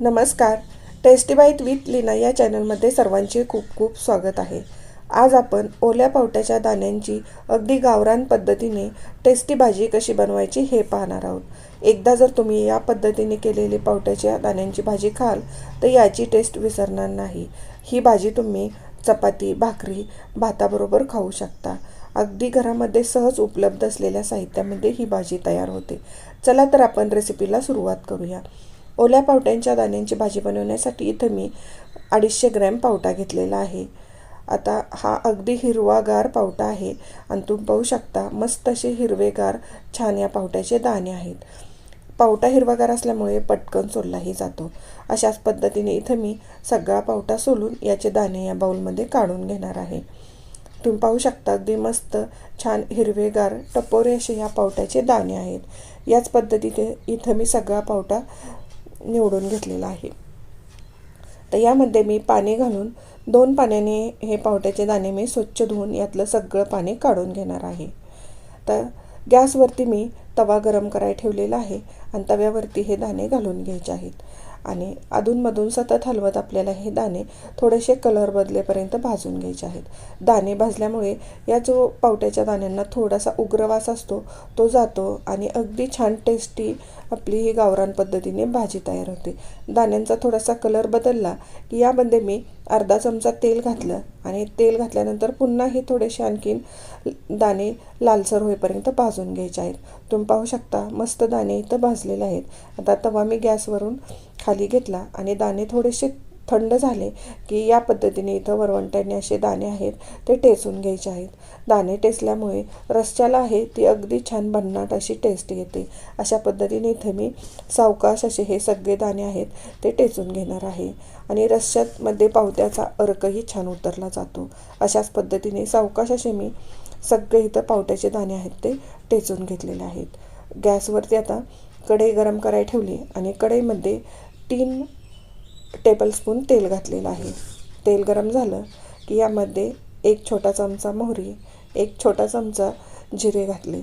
नमस्कार. Tasty bite with Leena या चॅनलमध्ये सर्वांचे खूप खूप स्वागत आहे. आज आपण ओल्या पावट्याच्या दाण्यांची अगदी गावरान पद्धतीने टेस्टी भाजी कशी बनवायची हे पाहणार आहोत. एकदा जर तुम्ही या पद्धतीने केलेली पावट्याच्या दाण्यांची भाजी खाल तर याची टेस्ट विसरणार नाही. ही भाजी तुम्ही चपाती भाकरी भाताबरोबर खाऊ शकता. अगदी घरामध्ये सहज उपलब्ध असलेल्या साहित्यामध्ये ही भाजी तयार होते. चला तर आपण रेसिपीला सुरुवात करूया. ओल्या पावट्यांच्या दाण्यांची भाजी बनवण्यासाठी इथं मी अडीचशे ग्रॅम पावटा घेतलेला आहे. आता हा अगदी हिरवागार पावटा आहे आणि तुम्ही पाहू शकता मस्त असे हिरवेगार छान या पावट्याचे दाणे आहेत. पावटा हिरवागार असल्यामुळे पटकन सोललाही जातो. अशाच पद्धतीने इथं मी सगळा पावटा सोलून याचे दाणे या बाउलमध्ये काढून घेणार आहे. तुम्ही पाहू शकता अगदी मस्त छान हिरवेगार टपोरे असे ह्या पावट्याचे दाणे आहेत. याच पद्धतीने इथं मी सगळा पावटा निवडून घेतलेला आहे. तर यामध्ये मी पाणी घालून दोन पाण्याने हे पावट्याचे दाणे मी स्वच्छ धुवून यातलं सगळं पाणी काढून घेणार आहे. तर गॅसवरती मी तवा गरम करायला ठेवलेला आहे आणि तव्यावरती हे दाणे घालून घ्यायचे आहेत. आणि अधूनमधून सतत हलवत आपल्याला हे दाणे थोडेसे कलर बदलेपर्यंत भाजून घ्यायचे आहेत. दाणे भाजल्यामुळे या जो पावट्याच्या दाण्यांना थोडासा उग्रवास असतो तो जातो आणि अगदी छान टेस्टी आपली ही गावरान पद्धतीने भाजी तयार होते. दाण्यांचा थोडासा कलर बदलला की यामध्ये मी अर्धा चमचा तेल घातलं आणि तेल घातल्यानंतर पुन्हा हे थोडेसे आणखीन दाणे लालसर होईपर्यंत भाजून घ्यायचे आहेत. तुम्ही पाहू शकता मस्त दाणे इथं भाजलेले आहेत. आता तवा मी गॅसवरून खाली घेतला आणि दाणे थोडेसे थंड झाले की या पद्धतीने इथं वरवंट्याने असे दाणे आहेत ते टेचून घ्यायचे आहेत. दाणे टेचल्यामुळे रस्त्याला आहे ती अगदी छान भन्नाट अशी टेस्ट येते. अशा पद्धतीने इथे मी सावकाश असे हे सगळे दाणे आहेत ते टेचून घेणार आहे. आणि रश्श्यामध्ये पावत्याचा अर्कही छान उतरला जातो. अशाच पद्धतीने सावकाश असे मी सगळे इथं पावट्याचे दाणे आहेत ते टेचून घेतलेले आहेत. गॅसवरती आता कढई गरम करायला ठेवली आणि कढईमध्ये तीन टेबलस्पून तेल घातलेलं आहे. तेल गरम झालं की यामध्ये एक छोटा चमचा मोहरी एक छोटा चमचा जिरे घातले.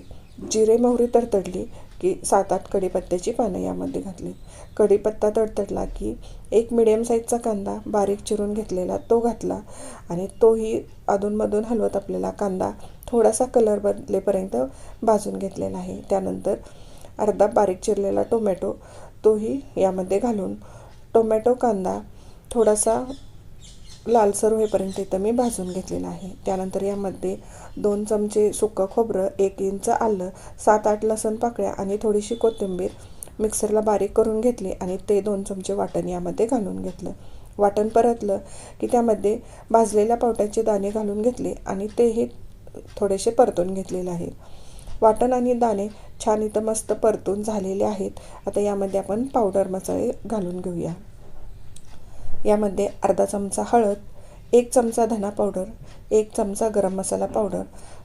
जिरे मोहरी तडतडली की सात आठ कढीपत्त्याची पानं यामध्ये घातली. कढीपत्ता तडतडला की एक मिडियम साईजचा कांदा बारीक चिरून घेतलेला तो घातला आणि तोही अधूनमधून हलवत आपल्याला कांदा थोडासा कलर बदलेपर्यंत भाजून घेतलेला आहे. त्यानंतर अर्धा बारीक चिरलेला टोमॅटो तोही यामध्ये घालून टोमॅटो कांदा थोडासा लालसर होईपर्यंत इथं मी भाजून घेतलेला आहे. त्यानंतर यामध्ये दोन चमचे सुकं खोबरं एक इंच आलं सात आठ लसण पाकळ्या आणि थोडीशी कोथिंबीर मिक्सरला बारीक करून घेतली आणि ते दोन चमचे वाटण यामध्ये घालून घेतलं. वाटण परतलं की त्यामध्ये भाजलेल्या पावट्याचे दाणे घालून घेतले आणि तेही थोडेसे परतून घेतलेले आहे. वाटण आणि दाणे छान इथं मस्त परतून झालेले आहेत. आता यामध्ये आपण पावडर मसाले घालून घेऊया. यामध्ये अर्धा चमचा हळद एक चमचा धना पावडर एक चमचा गरम मसाला पावडर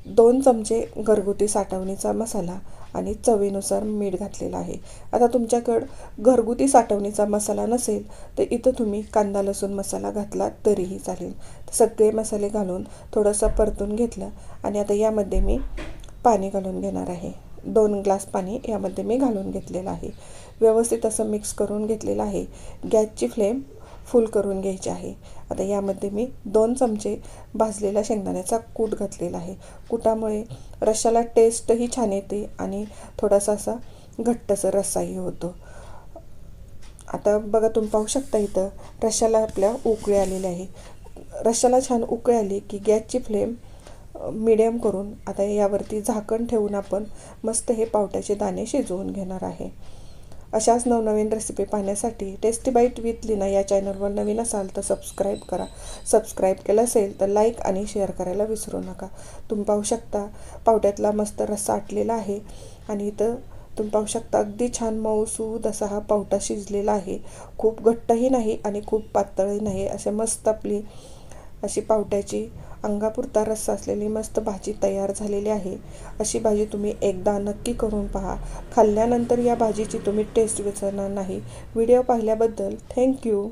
दोन चमचे घरगुती साठवणीचा मसाला आणि चवीनुसार मीठ घातलेलं आहे. आता तुमच्याकडं घरगुती साठवणीचा मसाला नसेल तर इथं तुम्ही कांदा लसूण मसाला घातला तरीही चालेल. सगळे मसाले घालून थोडंसं परतून घेतलं आणि आता यामध्ये मी पाणी घालून घेणार आहे. दोन ग्लास पाणी यामध्ये मी घालून घेतलेलं आहे. व्यवस्थित असं मिक्स करून घेतलेलं आहे. गॅसची फ्लेम फुल करून घ्यायची आहे. आता यामध्ये मी दोन चमचे भाजलेला शेंगदाण्याचा कूट घातलेला आहे. कुटामुळे रश्शाला टेस्टही छान येते आणि थोडासा असा घट्टसर रस्साही होतो. आता बघा तुम्ही पाहू शकता इथं रश्शाला आपल्या उकळी आलेली आहे. रश्शाला छान उकळी आली की गॅसची फ्लेम मिडियम करून आता यावरती झाकण ठेवून आपण मस्त हे पावट्याचे दाणे शिजवून घेणार आहे. अशाच नवनवीन रेसिपी पाहण्यासाठी टेस्टी बाईट विथ लिना या चॅनलवर नवीन असाल तर सबस्क्राईब करा. सबस्क्राईब केलं असेल तर लाईक आणि शेअर करायला विसरू नका. तुम्ही पाहू शकता पावट्यातला मस्त रस्सा आटलेला आहे आणि इथं तुम्ही पाहू शकता अगदी छान मऊसूद असा हा पावटा शिजलेला आहे. खूप घट्टही नाही आणि खूप पातळही नाही. असे मस्त आपली अशी पावट्याची अंगापुरता रस्सा असलेली मस्त भाजी तयार झालेली आहे. अशी भाजी तुम्ही एकदा नक्की करून पहा. खाल्ल्यानंतर या भाजीची तुम्ही टेस्ट विसरणार नाही. व्हिडिओ पाहिल्याबद्दल थँक्यू